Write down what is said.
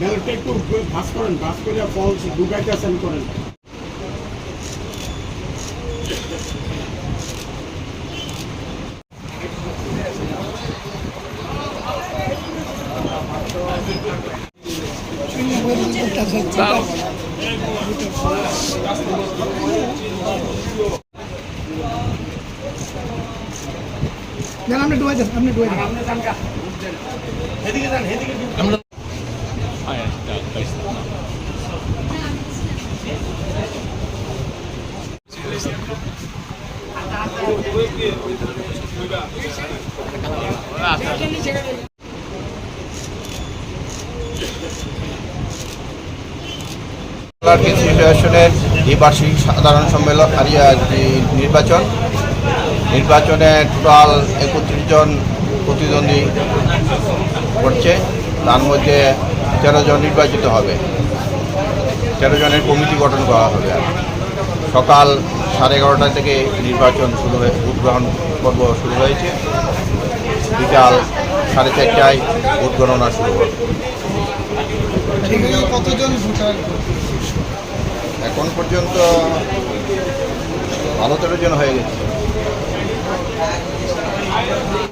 ব্যালটটা একটু ভাস করেন ভাস করে ফলস ঢুকাইতেছেন করেন। আপনি ডুবাই দেন আপনি ডুবাই দেন আপনি যান এদিকে যান এদিকে দ্বিবার্ষিক সাধারণ সম্মেলন নির্বাচন, নির্বাচনে টোটাল একত্রিশ জন প্রতিদ্বন্দ্বী করছে। তার মধ্যে তেরো জন নির্বাচিত হবে। তেরো জনের কমিটি গঠন করা হবে। সকাল সাড়ে এগারোটা থেকে নির্বাচন শুরু হয়ে ভোট গ্রহণ পর্ব শুরু হয়েছে। বিকাল সাড়ে চারটায় ভোট গণনা শুরু হবে। কতজন ভোটার? এখন পর্যন্ত ভালো তেরো জন হয়ে গেছে।